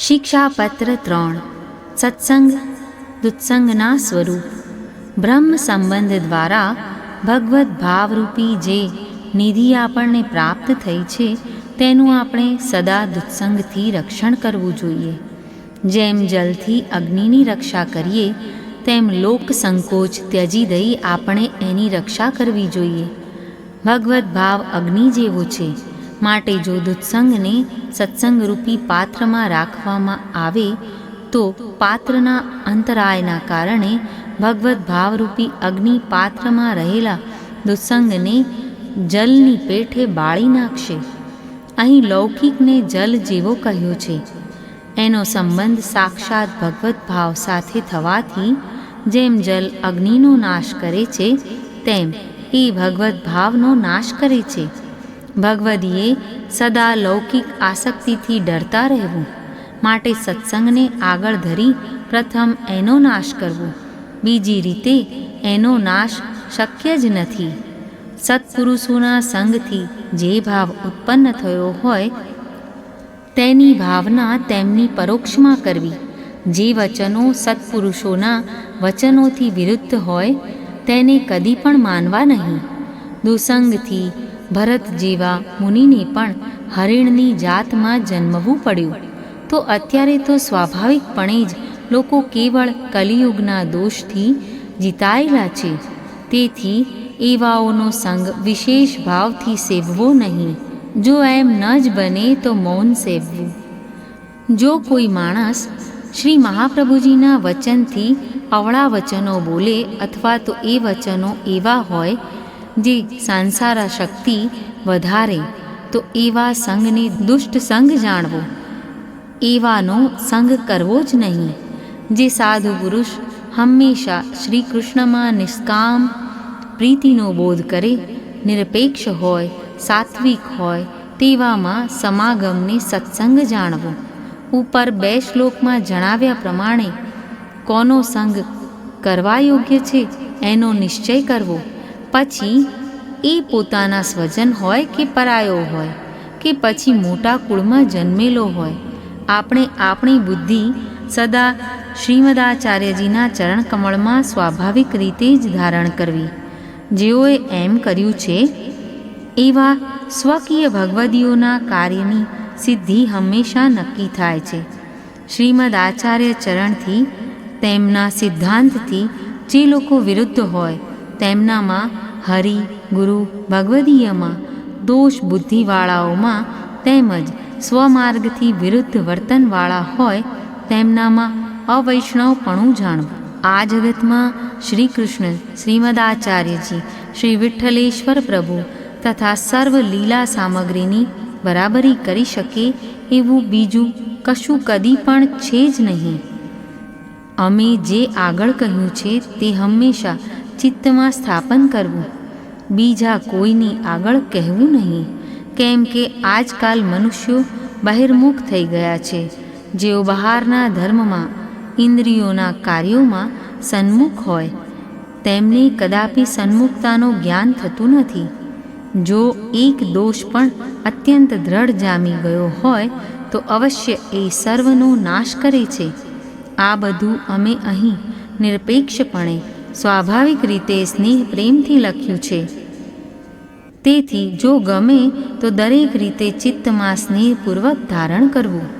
શિક્ષાપત્ર ત્રણ. સત્સંગ, દુત્સંગના સ્વરૂપ. બ્રહ્મ સંબંધ દ્વારા ભગવદ્ ભાવરૂપી જે નિધિ આપણને પ્રાપ્ત થઈ છે, તેનું આપણે સદા દુત્સંગથી રક્ષણ કરવું જોઈએ. જેમ જલથી અગ્નિની રક્ષા કરીએ, તેમ લોક સંકોચ ત્યજી દઈ આપણે એની રક્ષા કરવી જોઈએ. ભગવદ્ ભાવ અગ્નિ જેવો છે. માટે જો દુત્સંગને સત્સંગરૂપી પાત્રમાં રાખવામાં આવે, તો પાત્રના અંતરાયના કારણે ભગવદ્ ભાવરૂપી અગ્નિ પાત્રમાં રહેલા દુત્સંગને જલની પેઠે બાળી નાખશે. અહીં લૌકિકને જલ જેવો કહ્યો છે. એનો સંબંધ સાક્ષાત ભગવત ભાવ સાથે થવાથી જેમ જલ અગ્નિનો નાશ કરે છે, તેમ એ ભગવત ભાવનો નાશ કરે છે. ભગવદીએ સદા લૌકિક આસક્તિથી ડરતા રહેવું, માટે સત્સંગને આગળ ધરી પ્રથમ એનો નાશ કરવો. બીજી રીતે, એનો નાશ શક્ય જ નથી. સત્પુરુષોના સંગથી જે ભાવ ઉત્પન્ન થયો હોય, તેની ભાવના તેમની પરોક્ષમાં કરવી. જે વચનો સત્પુરુષોના વચનોથી વિરુદ્ધ હોય, તેને કદી પણ માનવા નહીં. દુસંગથી ભરત જેવા મુનિને પણ હરિણની જાતમાં જન્મવું પડ્યું. તો અત્યારે તો સ્વાભાવિકપણે જ લોકો કેવળ કલિયુગના દોષથી જીતાયેલા છે. તેથી એવાઓનો સંગ વિશેષ ભાવથી સેવવો નહીં. જો એમ ન જ બને તો મૌન સેવવું. જો કોઈ માણસ શ્રી મહાપ્રભુજીના વચનથી અવળા વચનો બોલે અથવા તો એ વચનો એવા હોય જે સાંસારા શક્તિ વધારે, તો એવા સંઘને દુષ્ટ સંઘ જાણવો. એવાનો સંગ કરવો જ નહીં. જે સાધુ પુરુષ હંમેશા શ્રી કૃષ્ણમાં નિષ્કામ, પ્રીતિનો બોધ કરે, નિરપેક્ષ હોય, સાત્વિક હોય, તેવામાં સમાગમને સત્સંગ જાણવો. ઉપર બે શ્લોકમાં જણાવ્યા પ્રમાણે, કોનો સંગ કરવા યોગ્ય છે, એનો નિશ્ચય કરવો. પછી એ પોતાના સ્વજન હોય કે પરાયો હોય, કે પછી મોટા કુળમાં જન્મેલો હોય, આપણે આપણી બુદ્ધિ સદા શ્રીમદાચાર્યજીના ચરણકમળમાં સ્વાભાવિક રીતે જ ધારણ કરવી. જેઓએ એમ કર્યું છે, એવા સ્વકીય ભગવદીઓના કાર્યની સિદ્ધિ હંમેશા નક્કી થાય છે. શ્રીમદ આચાર્ય ચરણથી તેમના સિદ્ધાંતથી જે લોકો વિરુદ્ધ હોય, તેમનામાં હરિ, ગુરુ ભગવદીયમાં દોષ બુદ્ધિવાળાઓમાં તેમજ સ્વમાર્ગથી વિરુદ્ધ વર્તનવાળા હોય તેમનામાં અવૈષ્ણવપણું જાણવું. આ જગતમાં શ્રી કૃષ્ણ શ્રીમદાચાર્યજી, શ્રી વિઠ્ઠલેશ્વર પ્રભુ તથા સર્વ લીલા સામગ્રીની બરાબરી કરી શકે એવું બીજું કશું કદી પણ છે જ નહીં. અમે જે આગળ કહ્યું છે તે હંમેશા ચિત્તમાં સ્થાપન કરવું. બીજા કોઈની આગળ કહેવું નહીં. કેમ કે આજકાલ મનુષ્યો બહિર્મુખ થઈ ગયા છે. જેઓ બહારના ધર્મમાં, ઇન્દ્રિયોના કાર્યોમાં સન્મુખ હોય. તેમને કદાપી સન્મુખતાનો જ્ઞાન થતું નથી. જો એક દોષ પણ અત્યંત દ્રઢ જામી ગયો હોય, તો અવશ્ય એ સર્વનો નાશ કરે છે. આ બધું અમે અહીં નિરપેક્ષપણે સ્વાભાવિક રીતે સ્નેહ પ્રેમથી લખ્યું છે. તેથી જો ગમે તો દરેક રીતે ચિત્તમાં સ્નેહપૂર્વક ધારણ કરવું.